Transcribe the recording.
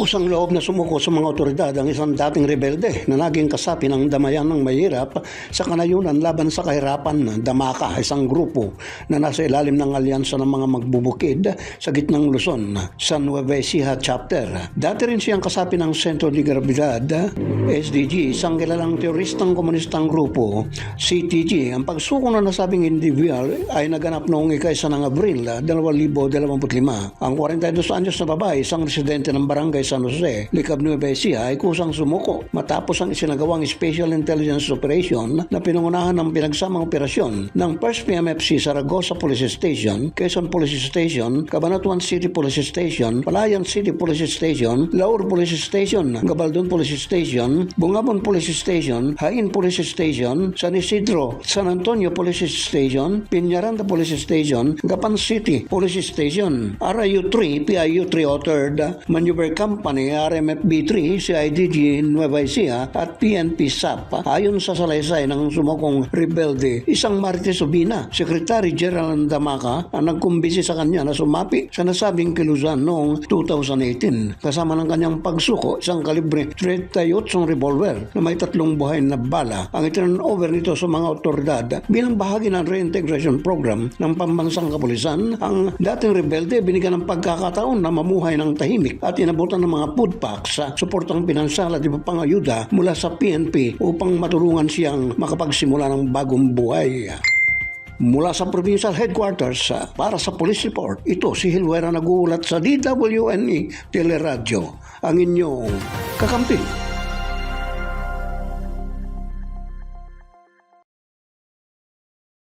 Kusang loob na sumuko sa mga otoridad ang isang dating rebelde na naging kasapi ng damayan ng mahirap sa kanayunan laban sa kahirapan. Damaka, isang grupo na nasa ilalim ng alyansa ng mga magbubukid sa gitnang Luzon sa Nueva Ecija chapter. Dati rin siyang kasapi ng Centro de Gravidad, SDG, isang kilalang teroristang komunistang grupo, CTG. Ang pagsuko na nasabing individual ay naganap noong ikaisa ng Abril 2025. Ang 42 anyos na babae, isang residente ng barangay San Jose, Licab Nueva Ecija ay kusang sumuko matapos ang isinagawang Special Intelligence Operation na pinangunahan ng pinagsamang operasyon ng 1st PMFC Saragossa Police Station, Quezon Police Station, Cabanatuan City Police Station, Palayan City Police Station, Laur Police Station, Gabaldon Police Station, Bungabon Police Station, Hain Police Station, San Isidro, San Antonio Police Station, Piñaranda Police Station, Gapan City Police Station, RIU-3, PIU-3 Authored, Maneuver Company, RMFB-3, CIDG Nueva Ecija at PNP SAP. Ayon sa salaysay ng sumukong rebelde, isang Marites Ubina, Secretary General ng Damaka, ang nagkumbisi sa kanya na sumapi sa nasabing kilusan noong 2018. Kasama ng kanyang pagsuko, isang kalibre 38 revolver na may tatlong buhay na bala ang iturn over nito sa mga otoridad bilang bahagi ng reintegration program ng pambansang kapulisan. Ang dating rebelde binigyan ng pagkakataon na mamuhay ng tahimik at inabutan ng mga food packs sa suportang pinansal at iba pang ayuda mula sa PNP upang matulungan siyang makapagsimula ng bagong buhay. Mula sa provincial headquarters para sa police report, ito si Hilwera nag-uulat sa DWNE Teleradyo, ang inyong kakampi.